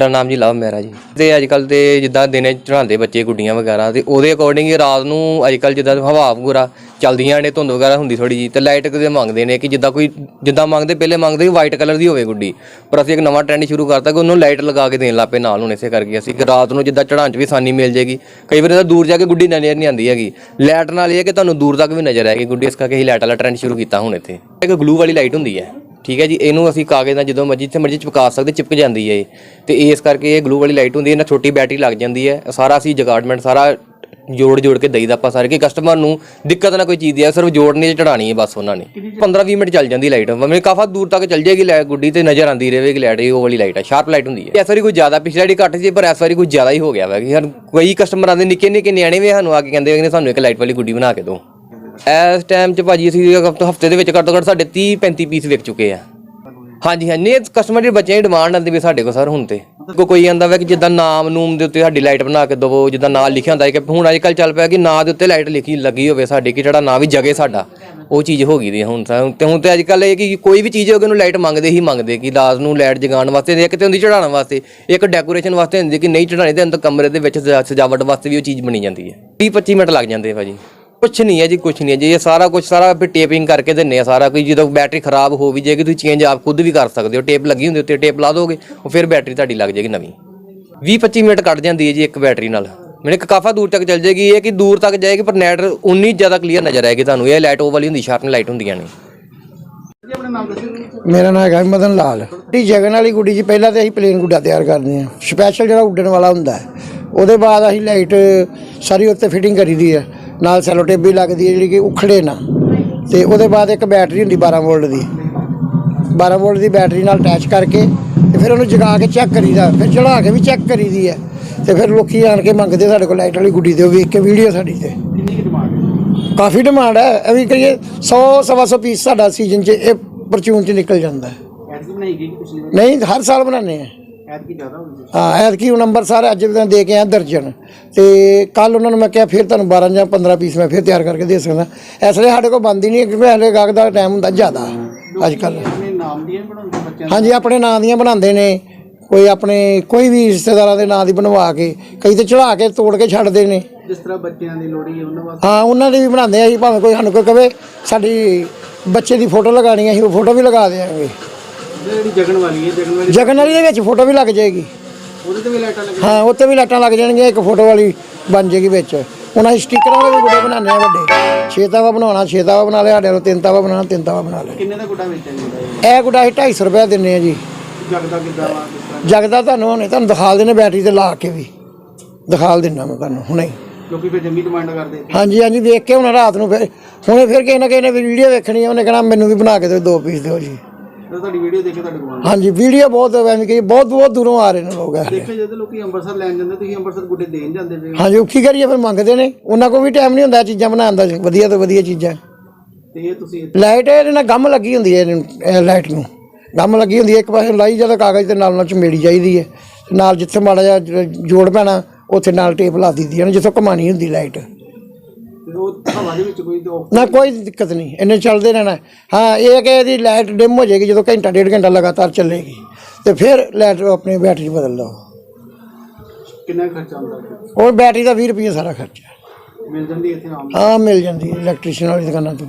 ਮੇਰਾ ਨਾਮ ਜੀ ਲਵ ਮੇਰਾ ਜੀ। ਤੇ ਅੱਜ ਕੱਲ ਤੇ ਜਿੱਦਾਂ ਦਿਨੇ ਚੜਾਉਂਦੇ ਬੱਚੇ, ਗੁੱਡੀਆਂ ਵਗੈਰਾ, ਤੇ ਉਹਦੇ ਅਕੋਰਡਿੰਗ ਰਾਤ ਨੂੰ ਅੱਜ ਕੱਲ ਜਿੱਦਾਂ ਹਵਾ ਵਗੈਰਾ ਚੱਲਦੀਆਂ ਨੇ, ਧੁੰਦ ਵਗੈਰਾ ਹੁੰਦੀ ਥੋੜੀ ਜੀ ਤੇ ਲਾਈਟ ਕਿਤੇ ਮੰਗਦੇ ਨੇ ਕਿ ਜਿੱਦਾਂ ਕੋਈ, ਜਿੱਦਾਂ ਮੰਗਦੇ, ਪਹਿਲੇ ਮੰਗਦੇ ਵਾਈਟ ਕਲਰ ਦੀ ਹੋਵੇ ਗੁੱਡੀ। ਪਰ ਅਸੀਂ ਇੱਕ ਨਵਾਂ ਟ੍ਰੈਂਡ ਸ਼ੁਰੂ ਕਰਤਾ ਕਿ ਉਹਨੂੰ ਲਾਈਟ ਲਗਾ ਕੇ ਦੇਣ ਲੱਪੇ ਨਾਲ ਹੁਣ ਇਸੇ ਕਰਕੇ ਅਸੀਂ ਕਿ ਰਾਤ ਨੂੰ ਜਿੱਦਾਂ ਚੜਾਉਣ 'ਚ ਵੀ ਆਸਾਨੀ ਮਿਲ ਜੇਗੀ ਕਈ ਵਾਰ ਤਾਂ ਦੂਰ ਜਾ ਕੇ ਗੁੱਡੀ ਨਜ਼ਰ ਨਹੀਂ ਆਉਂਦੀ ਹੈਗੀ। ਲਾਈਟ ਨਾਲ ਇਹ ਹੈ ਕਿ ਤੁਹਾਨੂੰ ਦੂਰ ਤੱਕ ਵੀ ਨਜ਼ਰ ਆਏਗੀ ਗੁੱਡੀ, ਇਸ ਕਰਕੇ ਅਸੀਂ ਲਾਈਟ ਵਾਲਾ ਟ੍ਰੈਂਡ ਸ਼ੁਰੂ ਕੀਤਾ ਹੁਣ ਇੱਥੇ। ਇੱਕ ਗਲੂ ਵਾਲੀ ਲਾਈਟ ਹੁੰਦੀ ਹੈ। ਠੀਕ ਹੈ ਜੀ ਇਹਨੂੰ ਅਸੀਂ ਕਾਗਜ਼ ਨਾਲ ਜਦੋਂ ਮਰਜ਼ੀ ਜਿੱਥੇ ਮਰਜ਼ੀ ਚਿਪਕਾ ਸਕਦੇ ਚਿਪਕ ਜਾਂਦੀ ਹੈ ਇਹ। ਤੇ ਇਸ ਕਰਕੇ ਇਹ ਗਲੂ ਵਾਲੀ ਲਾਈਟ ਹੁੰਦੀ ਹੈ ਇਹਨਾਂ ਛੋਟੀ ਬੈਟਰੀ ਲੱਗ ਜਾਂਦੀ ਹੈ ਸਾਰਾ ਅਸੀਂ ਜਗਾਰਡਮੈਂਟ ਸਾਰਾ ਜੋੜ ਜੋੜ ਕੇ ਦਈਦਾ ਆਪਾਂ ਸਾਰੇ ਕਿ ਕਸਟਮਰ ਨੂੰ ਦਿੱਕਤ ਨਾ ਕੋਈ ਚੀਜ਼ ਦੀ ਹੈ ਸਿਰਫ ਜੋੜਨੀ ਚ ਚੜਾਣੀ ਹੈ ਬਸ ਉਹਨਾਂ ਨੇ। 15-20 ਮਿੰਟ ਚੱਲ ਜਾਂਦੀ ਲਾਈਟ ਮਤਲਬ ਕਾਫੀ ਦੂਰ ਤੱਕ ਚੱਲ ਜਾਏਗੀ ਲਾਈਟ ਗੁੱਡੀ ਤੇ ਨਜ਼ਰ ਆਂਦੀ ਰਹੇਗੀ ਲਾਈਟ ਇਹ ਉਹ ਵਾਲੀ ਲਾਈਟ ਹੈ ਸ਼ਾਰਪ ਲਾਈਟ ਹੁੰਦੀ ਹੈ। ਇਸ ਵਾਰੀ ਕੋਈ ਜ਼ਿਆਦਾ ਪਿਛਲੇ ਵਾਰੀ ਘੱਟ ਸੀ ਪਰ ਇਸ ਵਾਰੀ ਕੋਈ ਜ਼ਿਆਦਾ ਹੀ ਹੋ ਗਿਆ ਵਾ ਕਿ ਹਰ ਕੋਈ ਕਸਟਮਰ ਆਂਦੇ ਨਿੱਕੇ ਨਿੱਕੇ ਨਿਆਣੇ ਵੀ ਸਾਨੂੰ ਆ ਕੇ ਕਹਿੰਦੇ ਕਿ ਸਾਨੂੰ ਇੱਕ ਲਾਈਟ ਵਾਲੀ ਗੁੱਡੀ ਬਣਾ ਕੇ ਦਿਓ। ਇਸ ਟਾਈਮ 'ਚ ਭਾਜੀ ਅਸੀਂ ਹਫ਼ਤੇ ਦੇ ਵਿੱਚ ਘੱਟ ਤੋਂ ਘੱਟ ਸਾਡੇ 30 35 ਪੀਸ ਵਿਕ ਚੁੱਕੇ ਆ। ਹਾਂਜੀ ਹਾਂਜੀ, ਇਹ ਕਸਟਮਰ ਦੇ ਬੱਚਿਆਂ ਦੀ ਡਿਮਾਂਡ ਆਂਦੀ ਵੀ ਸਾਡੇ ਕੋਲ ਸਰ ਹੁਣ ਤੇ। ਕੋ ਕੋਈ ਆਂਦਾ ਵਾ ਕਿ ਜਿੱਦਾਂ ਨਾਮ ਨੂਮ ਦੇ ਉੱਤੇ ਸਾਡੀ ਲਾਈਟ ਬਣਾ ਕੇ ਦਵੋ, ਜਿੱਦਾਂ ਨਾਂ ਲਿਖਿਆ ਹੁੰਦਾ ਹੈ ਕਿ ਹੁਣ ਅੱਜ ਕੱਲ ਚੱਲ ਪਿਆ ਕਿ ਨਾਂ ਦੇ ਉੱਤੇ ਲਾਈਟ ਲਿਖੀ ਲੱਗੀ ਹੋਵੇ ਸਾਡੀ, ਕਿ ਜਿਹੜਾ ਨਾਂ ਵੀ ਜਗੇ ਸਾਡਾ, ਉਹ ਚੀਜ਼ ਹੋ ਗਈ ਦੀ ਹੈ ਹੁਣ ਤਾਂ। ਤੇ ਹੁਣ ਤੇ ਅੱਜ ਕੱਲ ਇਹ ਕਿ ਕੋਈ ਵੀ ਚੀਜ਼ ਹੋਵੇ ਉਹਨੂੰ ਲਾਈਟ ਮੰਗਦੇ ਹੀ ਮੰਗਦੇ, ਕਿ ਰਾਤ ਨੂੰ ਲਾਈਟ ਜਗਾਉਣ ਵਾਸਤੇ ਇੱਕ ਤੇ ਹੁੰਦੀ ਚੜਾਉਣ ਵਾਸਤੇ, ਇੱਕ ਡੈਕੋਰੇਸ਼ਨ ਵਾਸਤੇ ਹੁੰਦੀ ਕਿ ਨਹੀਂ ਚੜਾਣੀ ਤੇ ਅੰਦਰ ਕਮਰੇ ਦੇ ਵਿੱਚ ਸਜਾਵਟ ਵਾਸਤੇ ਵੀ ਉਹ ਚੀਜ਼ ਬਣੀ ਜਾਂਦੀ ਹੈ। 30 25 ਮਿੰਟ ਲੱਗ ਜਾਂਦੇ ਆ ਭਾਜੀ। ਕੁਛ ਨਹੀਂ ਹੈ ਜੀ, ਕੁਛ ਨਹੀਂ ਹੈ ਜੀ। ਇਹ ਸਾਰਾ ਕੁਝ ਸਾਰਾ ਫਿਰ ਟੇਪਿੰਗ ਕਰਕੇ ਦਿੰਨੇ ਆ ਸਾਰਾ ਕੁਝ ਜਦੋਂ ਬੈਟਰੀ ਖਰਾਬ ਹੋ ਵੀ ਜਾਏਗੀ, ਤੁਸੀਂ ਚੇਂਜ ਆਪ ਖੁਦ ਵੀ ਕਰ ਸਕਦੇ ਹੋ। ਟੇਪ ਲੱਗੀ ਹੁੰਦੀ ਉੱਤੇ ਟੇਪ ਲਾ ਦੋਗੇ, ਉਹ ਫਿਰ ਬੈਟਰੀ ਤੁਹਾਡੀ ਲੱਗ ਜਾਏਗੀ ਨਵੀਂ। 20 25 ਮਿੰਟ ਕੱਢ ਜਾਂਦੀ ਹੈ ਜੀ ਇੱਕ ਬੈਟਰੀ ਨਾਲ। ਮੈਨੇ ਕਾਫਾ ਦੂਰ ਤੱਕ ਚੱਲ ਜਾਏਗੀ, ਇਹ ਕਿ ਦੂਰ ਤੱਕ ਜਾਏਗੀ, ਪਰ ਨੈਟ ਉਨੀ ਜ਼ਿਆਦਾ ਕਲੀਅਰ ਨਜ਼ਰ ਆਏਗੀ ਤੁਹਾਨੂੰ। ਇਹ ਲਾਈਟ ਉਹ ਵਾਲੀ ਹੁੰਦੀ ਸ਼ਾਰਪ ਲਾਈਟ ਹੁੰਦੀਆਂ ਨੇ। ਮੇਰਾ ਨਾਮ ਹੈਗਾ ਮਦਨ ਲਾਲ। ਟੀ ਜਗਨ ਵਾਲੀ ਗੁੱਡੀ ਜੀ, ਪਹਿਲਾਂ ਤੇ ਅਸੀਂ ਪਲੇਨ ਗੁੱਡਾ ਤਿਆਰ ਕਰਦੇ ਹਾਂ। ਸਪੈਸ਼ਲ ਜਿਹੜਾ ਉੱਡਣ ਵਾਲਾ ਹੁੰਦਾ ਉਹਦੇ ਬਾਅਦ ਅਸੀਂ ਲਾਈਟ ਸਾਰੀ ਉੱਤੇ ਫਿਟਿੰਗ ਕਰੀਦੀ ਹੈ। ਨਾਲ ਸੈਲੋ ਟੇਪ ਵੀ ਲੱਗਦੀ ਹੈ ਜਿਹੜੀ ਕਿ ਉਖੜੇ ਨਾ। ਤੇ ਉਹਦੇ ਬਾਅਦ ਇੱਕ ਬੈਟਰੀ ਹੁੰਦੀ 12 ਵੋਲਟ ਦੀ। 12 ਵੋਲਟ ਦੀ ਬੈਟਰੀ ਨਾਲ ਅਟੈਚ ਕਰਕੇ ਤੇ ਫਿਰ ਉਹਨੂੰ ਜਗਾ ਕੇ ਚੈੱਕ ਕਰੀਦਾ ਫਿਰ ਚੜਾ ਕੇ ਵੀ ਚੈੱਕ ਕਰੀਦੀ ਹੈ। ਤੇ ਫਿਰ ਲੋਕੀ ਆਣ ਕੇ ਮੰਗਦੇ ਸਾਡੇ ਕੋਲ ਲਾਈਟ ਵਾਲੀ ਗੁੱਡੀ ਦਿਓ ਵੇਖ ਕੇ ਵੀਡੀਓ ਸਾਡੀ ਤੇ। ਕਾਫੀ ਡਿਮਾਂਡ ਹੈ। ਇਹ ਵੀ ਕਹੀਏ 100 ਸਵਾ ਸੌ ਪੀਸ ਸਾਡਾ ਸੀਜ਼ਨ 'ਚ ਇਹ ਪਰਚੂਨ 'ਚ ਨਿਕਲ ਜਾਂਦਾ। ਹੈ ਨਹੀਂ ਹਰ ਸਾਲ ਬਣਾਉਂਦੇ ਆ। ਐਤਕੀ ਜ਼ਿਆਦਾ ਹੋ ਗਈ ਹਾਂ ਐਤਕੀ ਉਹ ਨੰਬਰ ਸਾਰੇ ਅੱਜ ਵੀ ਦੇ ਕੇ ਆਇਆ ਦਰਜਨ। ਤੇ ਕੱਲ ਉਹਨਾਂ ਨੂੰ ਮੈਂ ਕਿਹਾ ਫਿਰ ਤੁਹਾਨੂੰ 12 ਜਾਂ 15 ਪੀਸ ਮੈਂ ਫਿਰ ਤਿਆਰ ਕਰਕੇ ਦੇ ਸਕਦਾ। ਇਸ ਲਈ ਸਾਡੇ ਕੋਲ ਬੰਦੀ ਨਹੀਂ ਕਿਉਂਕਿ ਹਲੇ ਗਾਹਕ ਦਾ ਟਾਈਮ ਹੁੰਦਾ ਜ਼ਿਆਦਾ ਅੱਜ ਕੱਲ ਆਪਣੇ ਨਾਮ ਦੀਆਂ ਵੀ ਬਣਾਉਂਦੇ ਬੱਚਿਆਂ ਹਾਂਜੀ ਆਪਣੇ ਨਾਂ ਦੀਆਂ ਬਣਾਉਂਦੇ ਨੇ। ਕੋਈ ਆਪਣੇ ਕੋਈ ਵੀ ਰਿਸ਼ਤੇਦਾਰਾਂ ਦੇ ਨਾਂ ਦੀ ਬਣਵਾ ਕੇ ਕਈ ਤੇ ਚੜਾ ਕੇ ਤੋੜ ਕੇ ਛੱਡਦੇ ਨੇ। ਨੂੰ। ਜਿਸ ਤਰ੍ਹਾਂ ਬੱਚਿਆਂ ਦੀ ਲੋੜੀ ਹੈ ਉਹਨਾਂ ਵਾਸਤੇ। ਹਾਂ ਉਹਨਾਂ ਦੇ ਵੀ ਬਣਾਉਂਦੇ ਆ ਅਸੀਂ ਭਾਵੇਂ ਕੋਈ ਸਾਨੂੰ ਕੋਈ ਕਵੇ ਸਾਡੀ ਬੱਚੇ ਦੀ ਫੋਟੋ ਲਗਾਣੀ ਹੈ ਅਸੀਂ ਉਹ ਫੋਟੋ ਵੀ ਲਗਾ ਦੇਵਾਂਗੇ ਜਿਹੜੀ ਜਗਣ ਵਾਲੀ ਹੈ ਜਗਣ ਵਾਲੀ ਜਗਨ ਵਾਲੀ ਦੇ ਵਿੱਚ ਫੋਟੋ ਵੀ ਲੱਗ ਜਾਏਗੀ। ਉਹਦੇ ਤੇ ਵੀ ਲਾਈਟਾਂ ਲੱਗੀਆਂ। ਹਾਂ ਉੱਤੇ ਵੀ ਲਾਈਟਾਂ ਲੱਗ ਜਾਣਗੀਆਂ ਇੱਕ ਫੋਟੋ ਵਾਲੀ ਬਣ ਜਾਏਗੀ ਵਿੱਚ। ਹੁਣ ਅਸੀਂ ਸਟicker ਵਾਲੇ ਵੀ ਗੁੱਡੇ ਬਣਾਉਂਦੇ ਆ ਵੱਡੇ। ਛੇ ਤਾਵਾ ਬਣਾਉਣਾ ਛੇ ਤਾਵਾ ਬਣਾ ਲਿਆ ਸਾਡੇ ਨੂੰ ਤਿੰਨ ਤਾਵਾ ਬਣਾਉਣਾ ਤਿੰਨ ਤਾਵਾ ਬਣਾ ਲਿਆ ਕਿੰਨੇ ਦਾ ਗੁੱਡਾ ਵੇਚਿਆ ਜਾਂਦਾ ਹੈ ਇਹ ਗੁੱਡਾ ਅਸੀਂ 250 ਰੁਪਏ ਦਿੰਨੇ ਆ ਜੀ। ਜਗਦਾ ਕਿੱਦਾਂ ਵਾ ਕਿਸ ਤਰ੍ਹਾਂ? ਜਗਦਾ ਤੁਹਾਨੂੰ ਹੁਣੇ ਤੁਹਾਨੂੰ ਦਿਖਾ ਦੇਣੇ ਬੈਟਰੀ ਤੇ ਲਾ ਕੇ ਵੀ। ਦਿਖਾ ਦਿੰਦਾ ਮੈਂ ਤੁਹਾਨੂੰ ਹੁਣੇ। ਹੀ। ਲੋਕੀ ਫਿਰ ਜੰਮੀ ਡਿਮਾਂਡ ਕਰਦੇ। ਹਾਂਜੀ ਹਾਂਜੀ ਵੇਖ ਕੇ ਹੁਣ ਰਾਤ ਨੂੰ ਫਿਰ ਹੁਣੇ ਫਿਰ ਕਿਸੇ ਨਾ ਕਿਸੇ ਨੇ ਵੀਡੀਓ ਵੇਖਣੀ ਹੈ ਉਹਨੇ ਕਹਿਣਾ ਮੈਨੂੰ ਵੀ ਬਣਾ ਕੇ ਦਿਓ ਦੋ ਪੀਸ ਦਿਓ ਜੀ। ਜਦੋਂ ਤੁਹਾਡੀ ਵੀਡੀਓ ਦੇਖੇ ਤੁਹਾਡੇ ਕੋਲ ਹਾਂਜੀ ਵੀਡੀਓ ਬਹੁਤ ਐਵੇਂ ਕਿ ਬਹੁਤ ਬਹੁਤ ਦੂਰੋਂ ਆ ਰਹੇ ਨੇ ਲੋਕ ਇਹ ਦੇਖਿਆ ਜਦੋਂ ਲੋਕੀ ਅੰਮ੍ਰਿਤਸਰ ਲੈਣ ਜਾਂਦੇ ਤੁਸੀਂ ਅੰਮ੍ਰਿਤਸਰ ਗੁੱਡੇ ਦੇਣ ਜਾਂਦੇ ਪਏ ਹੋ। ਹਾਂਜੀ ਉਹ ਕੀ ਕਰੀਏ ਫਿਰ ਮੰਗਦੇ ਨੇ। ਉਹਨਾਂ ਕੋਲ ਵੀ ਟਾਈਮ ਨਹੀਂ ਹੁੰਦਾ ਇਹ ਚੀਜ਼ਾਂ ਬਣਾਉਣ ਦਾ ਵਧੀਆ ਤੋਂ ਵਧੀਆ ਚੀਜ਼ਾਂ। ਤੇ ਇਹ ਤੁਸੀਂ ਲਾਈਟ ਇਹਦੇ ਨਾਲ ਗੰਮ ਲੱਗੀ ਹੁੰਦੀ ਹੈ ਇਹਨੂੰ- ਇਹ ਲਾਈਟ ਨੂੰ। ਗੰਮ ਲੱਗੀ ਹੁੰਦੀ ਹੈ ਇੱਕ ਪਾਸੇ ਲਾਈ ਜਦੋਂ ਕਾਗਜ਼ ਤੇ ਨਾਲ ਨਾਲ ਚਮੇੜੀ ਚਾਹੀਦੀ ਹੈ। ਨਾਲ ਜਿੱਥੇ ਮਾੜਾ ਜਿਹਾ ਜ- ਜੋੜ ਪੈਣਾ ਉੱਥੇ ਨਾਲ ਟੇਪ ਲਾ ਦਿੱਤੀ ਹੈ ਜਿੱਥੋਂ ਕਮਾਣੀ ਹੁੰਦੀ ਲਾਈਟ ਉਹ ਹਵਾ ਦੇ ਵਿੱਚ ਕੋਈ ਦੋ ਨਾ ਕੋਈ ਦਿੱਕਤ ਨਹੀਂ ਇਹਨੇ ਚੱਲਦੇ ਰਹਿਣਾ। ਹਾਂ ਇਹ ਹੈ ਕਿ ਇਹਦੀ ਲਾਈਟ ਡਿਮ ਹੋ ਜਾਏਗੀ ਜਦੋਂ ਘੰਟਾ ਡੇਢ ਘੰਟਾ ਲਗਾਤਾਰ ਚੱਲੇਗੀ। ਤੇ ਫਿਰ ਲਾਈਟ ਆਪਣੀ ਬੈਟਰੀ ਬਦਲ ਲਓ। ਕਿੰਨਾ ਖਰਚਾ ਆਉਂਦਾ? ਉਹ ਬੈਟਰੀ ਦਾ 20 ਰੁਪਏ ਸਾਰਾ ਖਰਚਾ। ਮਿਲ ਜਾਂਦੀ ਇੱਥੇ ਆਮ ਹਾਂ ਮਿਲ ਜਾਂਦੀ ਹੈ ਇਲੈਕਟ੍ਰੀਸ਼ੀਅਨ ਵਾਲੀ ਦੁਕਾਨਾਂ ਤੋਂ।